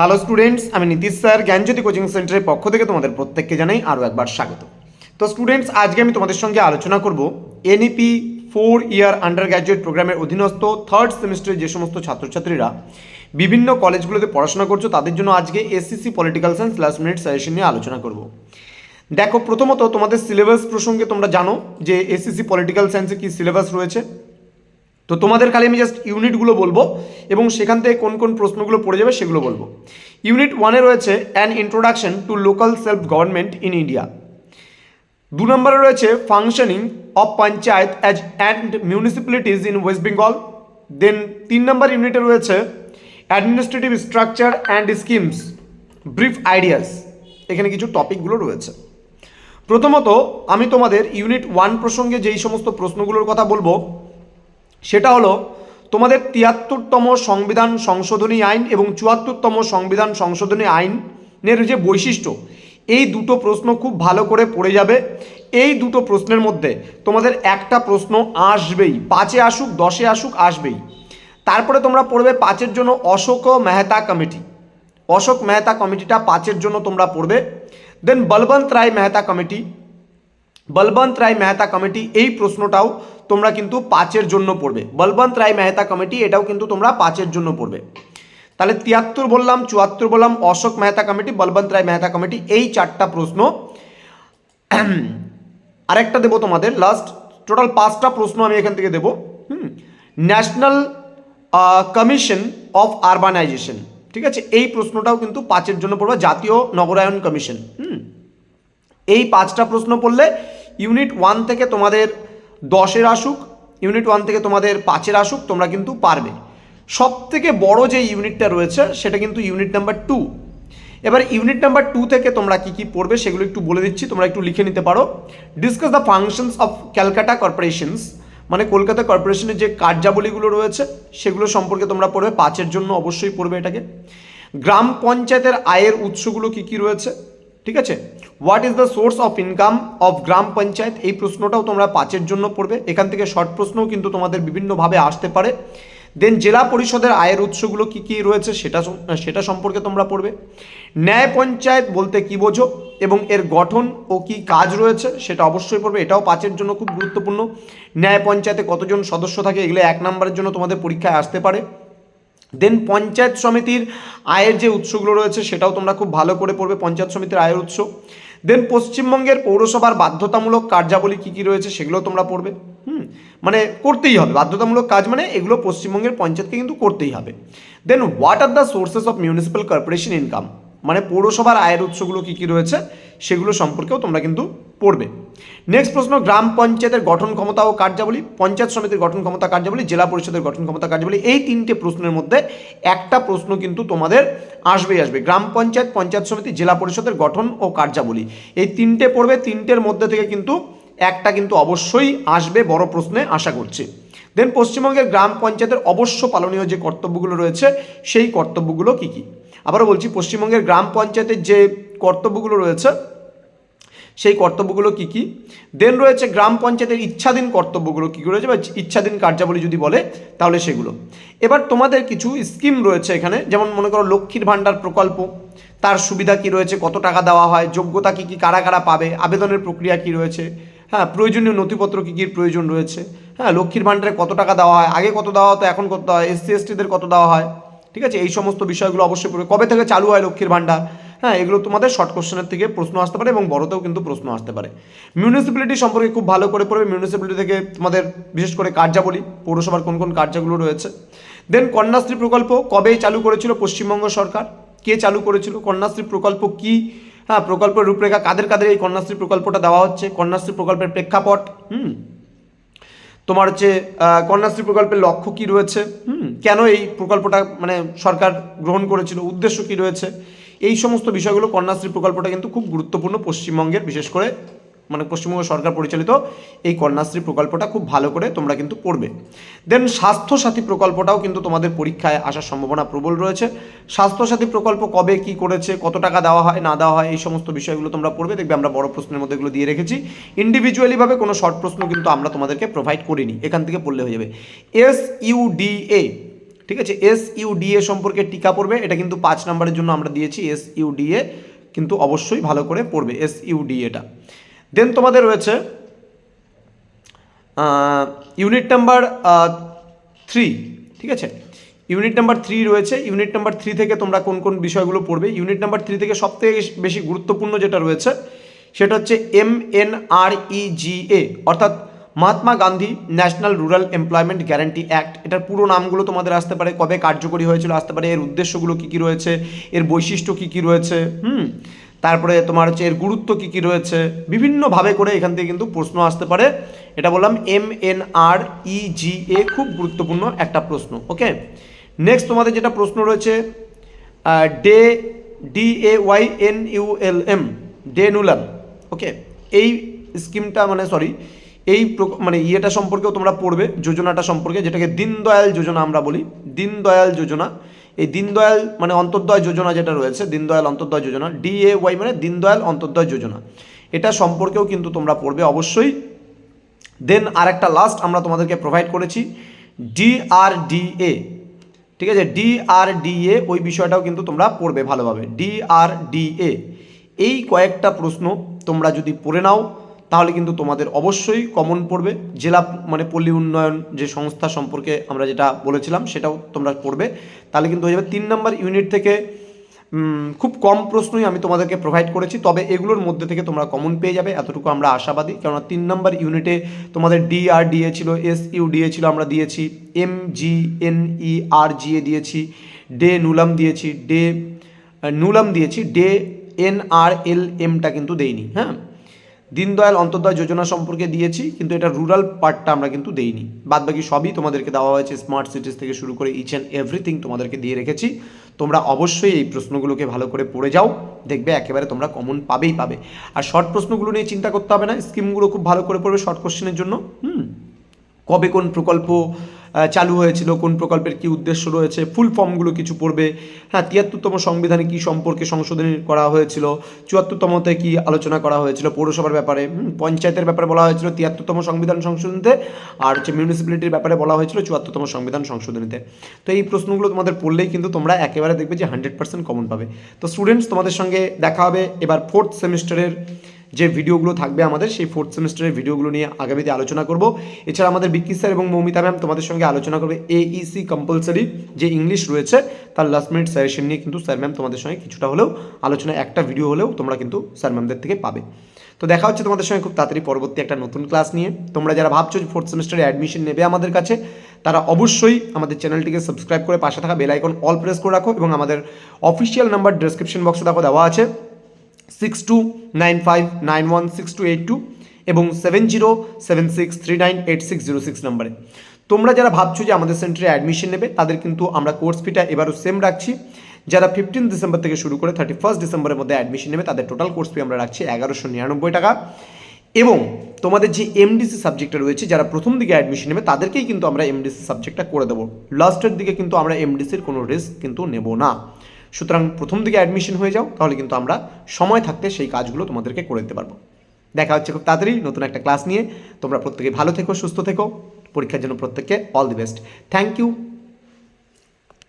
Hello students আমি Nitish sir, জ্ঞানজ্যোতি coaching সেন্টারের পক্ষ থেকে তোমাদের প্রত্যেককে জানাই আরও একবার স্বাগত। তো স্টুডেন্টস আজকে আমি তোমাদের সঙ্গে আলোচনা করব NEP four year undergraduate প্রোগ্রামের অধীনস্থ থার্ড সেমিস্টারের যে সমস্ত ছাত্রছাত্রীরা বিভিন্ন কলেজগুলোতে পড়াশোনা করছ, তাদের জন্য আজকে SCC political science last minute suggestion নিয়ে আলোচনা করব। দেখো, প্রথমত তোমাদের সিলেবাস প্রসঙ্গে তোমরা জানো যে এসসিসি পলিটিক্যাল সায়েন্সে কী সিলেবাস রয়েছে। তো তোমাদের খালি আমি জাস্ট ইউনিটগুলো বলব এবং সেখান থেকে কোন কোন প্রশ্নগুলো পড়ে যাবে সেগুলো বলব। ইউনিট ওয়ানে রয়েছে an introduction to local self government in India দু নম্বরে রয়েছে functioning of panchayat as and municipalities in West Bengal then তিন নম্বর ইউনিটে রয়েছে administrative structure and schemes brief ideas এখানে কিছু টপিকগুলো রয়েছে। প্রথমত আমি তোমাদের ইউনিট ওয়ান প্রসঙ্গে যেই সমস্ত প্রশ্নগুলোর কথা বলব সেটা হলো, তোমাদের তিয়াত্তরতম সংবিধান সংশোধনী আইন এবং চুয়াত্তরতম সংবিধান সংশোধনী আইনের যে বৈশিষ্ট্য, এই দুটো প্রশ্ন খুব ভালো করে পড়ে যাবে। এই দুটো প্রশ্নের মধ্যে তোমাদের একটা প্রশ্ন আসবেই, পাঁচে আসুক, দশে আসুক, আসবেই। তারপরে তোমরা পড়বে পাঁচের জন্য অশোক মেহতা কমিটি। অশোক মেহতা কমিটিটা পাঁচের জন্য তোমরা পড়বে। Then Balwant Rai Mehta committee Balwant Rai Mehta committee এই প্রশ্নটাও তোমরা কিন্তু পাঁচের জন্য পড়বে। বলবন্ত রায় মেহতা কমিটি এটাও কিন্তু তোমরা পাঁচের জন্য পড়বে। তাহলে তিয়াত্তর বললাম, চুয়াত্তর বললাম, অশোক মেহতা কমিটি, বলবন্ত রায় মেহতা কমিটি, এই চারটা প্রশ্ন। আরেকটা দেবো তোমাদের লাস্ট টোটাল পাঁচটা প্রশ্ন আমি এখান থেকে দেবো। হুম ন্যাশনাল কমিশন অফ আরবানাইজেশন ঠিক আছে? এই প্রশ্নটাও কিন্তু পাঁচের জন্য পড়বে, জাতীয় নগরায়ন কমিশন হুম। এই পাঁচটা প্রশ্ন পড়লে ইউনিট ওয়ান থেকে তোমাদের দশের আসুক, ইউনিট ওয়ান থেকে তোমাদের পাঁচের আসুক, তোমরা কিন্তু পারবে। সব থেকে বড় যে ইউনিটটা রয়েছে, সেটা কিন্তু ইউনিট নাম্বার টু। এবার ইউনিট নাম্বার টু থেকে তোমরা কি কি পড়বে, সেগুলো একটু বলে দিচ্ছি, তোমরা একটু লিখে নিতে পারো। Discuss the functions of Calcutta corporations মানে কলকাতা কর্পোরেশনের যে কার্যাবলীগুলো রয়েছে, সেগুলো সম্পর্কে তোমরা পড়বে, পাঁচের জন্য অবশ্যই পড়বে এটাকে। গ্রাম পঞ্চায়েতের আয়ের উৎসগুলো কি কি রয়েছে ঠিক আছে? What is the source of income of গ্রাম পঞ্চায়েত? এই প্রশ্নটাও তোমরা পাঁচের জন্য পড়বে। এখান থেকে শর্ট প্রশ্নও কিন্তু তোমাদের বিভিন্নভাবে আসতে পারে। দেন জেলা পরিষদের আয়ের উৎসগুলো কি কি রয়েছে সেটা সেটা সম্পর্কে তোমরা পড়বে। ন্যায় পঞ্চায়েত বলতে কি বোঝো এবং এর গঠন ও কি কাজ রয়েছে সেটা অবশ্যই পড়বে। এটাও পাঁচের জন্য খুব গুরুত্বপূর্ণ। ন্যায় পঞ্চায়েতে কতজন সদস্য থাকে এগুলো এক নম্বরের জন্য তোমাদের পরীক্ষায় আসতে পারে। দেন পঞ্চায়েত সমিতির আয়ের যে উৎসগুলো রয়েছে সেটাও তোমরা খুব ভালো করে পড়বে, পঞ্চায়েত সমিতির আয়ের উৎস। দেন পশ্চিমবঙ্গের পৌরসভার বাধ্যতামূলক কার্যাবলী কী কী রয়েছে সেগুলো তোমরা পড়বে। হুম মানে করতেই হবে। বাধ্যতামূলক কাজ মানে এগুলো পশ্চিমবঙ্গের পঞ্চায়েতকে কিন্তু করতেই হবে। Then what are the sources of municipal corporation income মানে পৌরসভার আয়ের উৎসগুলো কী কী রয়েছে সেগুলো সম্পর্কেও তোমরা কিন্তু পড়বে। নেক্সট প্রশ্ন, গ্রাম পঞ্চায়েতের গঠন ক্ষমতা ও কার্যাবলী, পঞ্চায়েত সমিতির গঠন ক্ষমতা কার্যাবলী, জেলা পরিষদের গঠন ক্ষমতা কার্যাবলী, এই তিনটে প্রশ্নের মধ্যে একটা প্রশ্ন কিন্তু তোমাদের আসবেই আসবে। গ্রাম পঞ্চায়েত পঞ্চায়েত সমিতি, জেলা পরিষদের গঠন ও কার্যাবলী। এই তিনটে পড়বে, তিনটের মধ্যে থেকে কিন্তু একটা কিন্তু অবশ্যই আসবে বড় প্রশ্নে আশা করছি। দেন পশ্চিমবঙ্গের গ্রাম পঞ্চায়েতের অবশ্য পালনীয় যে কর্তব্যগুলো রয়েছে, সেই কর্তব্যগুলো কী কী? আবারও বলছি, পশ্চিমবঙ্গের গ্রাম পঞ্চায়েতের যে কর্তব্যগুলো রয়েছে সেই কর্তব্যগুলো কি কি? দেন রয়েছে গ্রাম পঞ্চায়েতের ইচ্ছাধীন কর্তব্যগুলো কী রয়েছে বা ইচ্ছাধীন কার্যাবলী যদি বলে, তাহলে সেগুলো। এবার তোমাদের কিছু স্কিম রয়েছে এখানে, যেমন মনে করো লক্ষ্মীর ভাণ্ডার প্রকল্প, তার সুবিধা কি রয়েছে, কত টাকা দেওয়া হয়, যোগ্যতা কি কি, কারা কারা পাবে, আবেদনের প্রক্রিয়া কি রয়েছে হ্যাঁ প্রয়োজনীয় নথিপত্র কী কী প্রয়োজন রয়েছে হ্যাঁ লক্ষ্মীর ভাণ্ডারে কত টাকা দেওয়া হয়, আগে কত দেওয়া হতো, এখন কত দেওয়া হয়, এসসি, এসটিদের কত দেওয়া হয়, ঠিক আছে, এই সমস্ত বিষয়গুলো অবশ্যই পড়বে। কবে থেকে চালু হয় লক্ষ্মীর ভাণ্ডার? হ্যাঁ এগুলো তোমাদের শর্ট কোশ্চেনের থেকে প্রশ্ন আসতে পারে এবং বড়তেও কিন্তু প্রশ্ন আসতে পারে। মিউনিসিপ্যালিটি সম্পর্কে খুব ভালো করে পড়বে। মিউনিসিপ্যালিটি থেকে তোমাদের বিশেষ করে কার্যাবলী পৌরসভার কোন কোন কার্যগুলো রয়েছে। দেন কন্যাশ্রী প্রকল্প কবে চালু করেছিল পশ্চিমবঙ্গ সরকার? কে চালু করেছিল? কন্যাশ্রী প্রকল্প কি? হ্যাঁ প্রকল্পের রূপরেখা কাদের কাদের এই কন্যাশ্রী প্রকল্পটা দেওয়া হচ্ছে? কন্যাশ্রী প্রকল্পের প্রেক্ষাপট, হুম? তোমার হচ্ছে কন্যাশ্রী প্রকল্পের লক্ষ্য কি রয়েছে? হুম? কেন এই প্রকল্পটা মানে সরকার গ্রহণ করেছিল? উদ্দেশ্য কি রয়েছে? এই সমস্ত বিষয়গুলো কন্যাশ্রী প্রকল্পটা কিন্তু খুব গুরুত্বপূর্ণ পশ্চিমবঙ্গের, বিশেষ করে মানে পশ্চিমবঙ্গ সরকার পরিচালিত এই কন্যাশ্রী প্রকল্পটা খুব ভালো করে তোমরা কিন্তু পড়বে দেন স্বাস্থ্যসাথী প্রকল্পটাও কিন্তু তোমাদের পরীক্ষায় আসার সম্ভাবনা প্রবল রয়েছে। স্বাস্থ্যসাথী প্রকল্প কবে কি করেছে, কত টাকা দেওয়া হয়, না দেওয়া হয়, এই সমস্ত বিষয়গুলো তোমরা পড়বে, দেখবে আমরা বড় প্রশ্নের মধ্যে এগুলো দিয়ে রেখেছি। ইন্ডিভিজুয়ালিভাবে কোনো শর্ট প্রশ্ন কিন্তু আমরা তোমাদেরকে প্রোভাইড করিনি, এখান থেকে পড়লে হয়ে যাবে। এস ইউডিএ ঠিক আছে? এস ইউডিএ সম্পর্কে টিকা পড়বে, এটা কিন্তু পাঁচ নাম্বারের জন্য আমরা দিয়েছি এস ইউডিএ কিন্তু অবশ্যই ভালো করে পড়বে এস ইউডিএটা দেন তোমাদের রয়েছে ইউনিট নাম্বার থ্রি ঠিক আছে? ইউনিট নাম্বার থ্রি রয়েছে ইউনিট নাম্বার থ্রি থেকে তোমরা কোন কোন বিষয়গুলো পড়বে? ইউনিট নাম্বার থ্রি থেকে সবথেকে বেশি গুরুত্বপূর্ণ যেটা রয়েছে, সেটা হচ্ছে M N R E G A অর্থাৎ Mahatma Gandhi national rural employment guarantee act, এটার পুরো নামগুলো তোমাদের আসতে পারে, কবে কার্যকরী হয়েছিল আসতে পারে, এর উদ্দেশ্যগুলো কী কী রয়েছে, এর বৈশিষ্ট্য কী কী রয়েছে, হুম? তারপরে তোমার হচ্ছে এর গুরুত্ব কী কী রয়েছে, বিভিন্নভাবে করে এখান থেকে কিন্তু প্রশ্ন আসতে পারে। এটা বললাম এম এন আর ই জি এ, খুব গুরুত্বপূর্ণ একটা প্রশ্ন, ওকে? নেক্সট তোমাদের যেটা প্রশ্ন রয়েছে DAY, D A Y N U L M, DAY NULM okay? এই স্কিমটা মানে সরি এই মানে ইয়েটা সম্পর্কেও তোমরা পড়বে, যোজনাটা সম্পর্কে, যেটাকে দীনদয়াল যোজনা আমরা বলি। দীনদয়াল যোজনা। এই দীনদয়াল মানে অন্তর্দয় যোজনা যেটা রয়েছে Deendayal Antyodaya Yojana D A Y মানে দীনদয়াল অন্তর্দয় যোজনা। এটা সম্পর্কেও কিন্তু তোমরা পড়বে অবশ্যই। দেন আর একটা লাস্ট আমরা তোমাদেরকে প্রোভাইড করেছি ডিআরডিএ ঠিক আছে? ডিআরডিএ ওই বিষয়টাও কিন্তু তোমরা পড়বে ভালোভাবে। ডিআরডিএ এই কয়েকটা প্রশ্ন তোমরা যদি পড়ে নাও তাহলে কিন্তু তোমাদের অবশ্যই কমন পড়বে। জেলা মানে পল্লী উন্নয়ন যে সংস্থা সম্পর্কে আমরা যেটা বলেছিলাম, সেটাও তোমরা পড়বে। তাহলে কিন্তু হয়ে যাবে তিন নম্বর ইউনিট থেকে খুব কম প্রশ্নই আমি তোমাদেরকে প্রোভাইড করেছি, তবে এগুলোর মধ্যে থেকে তোমরা কমন পেয়ে যাবে, এতটুকু আমরা আশাবাদী। কেননা তিন নম্বর ইউনিটে তোমাদের ডিআরডিএ ছিল এস ইউডিএ ছিল, আমরা দিয়েছি এম জি এন ই আর জি এ দিয়েছি ডে নুলাম দিয়েছি ডে নুলাম দিয়েছি ডে এন আর এল এমটা কিন্তু দেইনি হ্যাঁ? দীনদয়াল অন্তর্দয় যোজনা সম্পর্কে দিয়েছি, কিন্তু এটা রুরাল পার্টটা আমরা কিন্তু দেইনি। বাদ বাকি সবই তোমাদেরকে দেওয়া হয়েছে স্মার্ট সিটিজ থেকে শুরু করে ইচ অ্যান্ড এভরিথিং তোমাদেরকে দিয়ে রেখেছি। তোমরা অবশ্যই এই প্রশ্নগুলোকে ভালো করে পড়ে যাও, দেখবে একেবারে তোমরা কমন পাবেই পাবে। আর শর্ট প্রশ্নগুলো নিয়ে চিন্তা করতে হবে না স্কিমগুলো খুব ভালো করে পড়বে শর্ট কোশ্চেনের জন্য। হুম? কবে কোন প্রকল্প চালু হয়েছিল, কোন প্রকল্পের কি উদ্দেশ্য রয়েছে ফুল ফর্মগুলো কিছু পড়বে। হ্যাঁ তিয়াত্তরতম সংবিধানে কি সম্পর্কে সংশোধনী করা হয়েছিল চুয়াত্তরতমতে কি আলোচনা করা হয়েছিল পৌরসভার ব্যাপারে পঞ্চায়েতের ব্যাপারে বলা হয়েছিল তিয়াত্তরতম সংবিধান সংশোধনীতে, আর হচ্ছে মিউনিসিপ্যালিটির ব্যাপারে বলা হয়েছিল চুয়াত্তরতম সংবিধান সংশোধনীতে। তো এই প্রশ্নগুলো তোমাদের পড়লেই কিন্তু তোমরা একেবারে দেখবে যে হান্ড্রেড পার্সেন্ট কমন পাবে। তো স্টুডেন্টস তোমাদের সঙ্গে দেখা হবে এবার ফোর্থ সেমিস্টারের যে ভিডিওগুলো থাকবে আমাদের, সেই ফোর্থ সেমিস্টারের ভিডিওগুলো নিয়ে আগামীতে আলোচনা করব। এছাড়া আমাদের বিক্কি স্যার এবং মৌমিতা ম্যাম তোমাদের সঙ্গে আলোচনা করবে এইসি কম্পালসারি যে ইংলিশ রয়েছে, তার লাস্ট মিনিট সাজেশন নিয়ে কিন্তু স্যার ম্যাম তোমাদের সঙ্গে কিছুটা হলেও আলোচনা, একটা ভিডিও হলেও তোমরা কিন্তু স্যার ম্যামদের থেকে পাবে। তো দেখা হচ্ছে তোমাদের সঙ্গে খুব তাড়াতাড়ি পরবর্তী একটা নতুন ক্লাস নিয়ে। তোমরা যারা ভাবছ যে ফোর্থ সেমিস্টারে অ্যাডমিশন নেবে আমাদের কাছে, তারা অবশ্যই আমাদের চ্যানেলটিকে সাবস্ক্রাইব করে পাশে থাকা বেল আইকন অল প্রেস করে রাখো এবং আমাদের অফিসিয়াল নাম্বার ডেসক্রিপশন বক্সে দেখো দেওয়া আছে। Six two nine five nine one six two eight two এবং seven zero seven six three nine eight six zero six নাম্বারে। তোমরা যারা ভাবছ যে আমাদের সেন্টারে অ্যাডমিশন নেবে, তাদের কিন্তু আমরা কোর্স ফিটা এবারও সেম রাখছি। যারা ফিফটিন ডিসেম্বর থেকে শুরু করে থার্টি ফার্স্ট ডিসেম্বরের মধ্যে অ্যাডমিশন নেবে, তাদের টোটাল কোর্স ফি আমরা রাখছি এগারোশো নিরানব্বই টাকা। এবং তোমাদের যে এমডিসি সাবজেক্টটা রয়েছে, যারা প্রথম দিকে অ্যাডমিশন নেবে, তাদেরকেই কিন্তু আমরা এমডিসি সাবজেক্টটা করে দেবো। লাস্টের দিকে কিন্তু আমরা এমডিসির কোনো রিস্ক কিন্তু নেব না। সুতরাং প্রথম দিকে অ্যাডমিশন হয়ে যাও, তাহলে কিন্তু আমরা সময় থাকতে সেই কাজগুলো তোমাদেরকে করে দিতে পারব। দেখা হচ্ছে খুব তাড়াতাড়ি নতুন একটা ক্লাস নিয়ে। তোমরা প্রত্যেকে ভালো থেকো, সুস্থ থেকো। পরীক্ষার জন্য প্রত্যেককে all the best thank you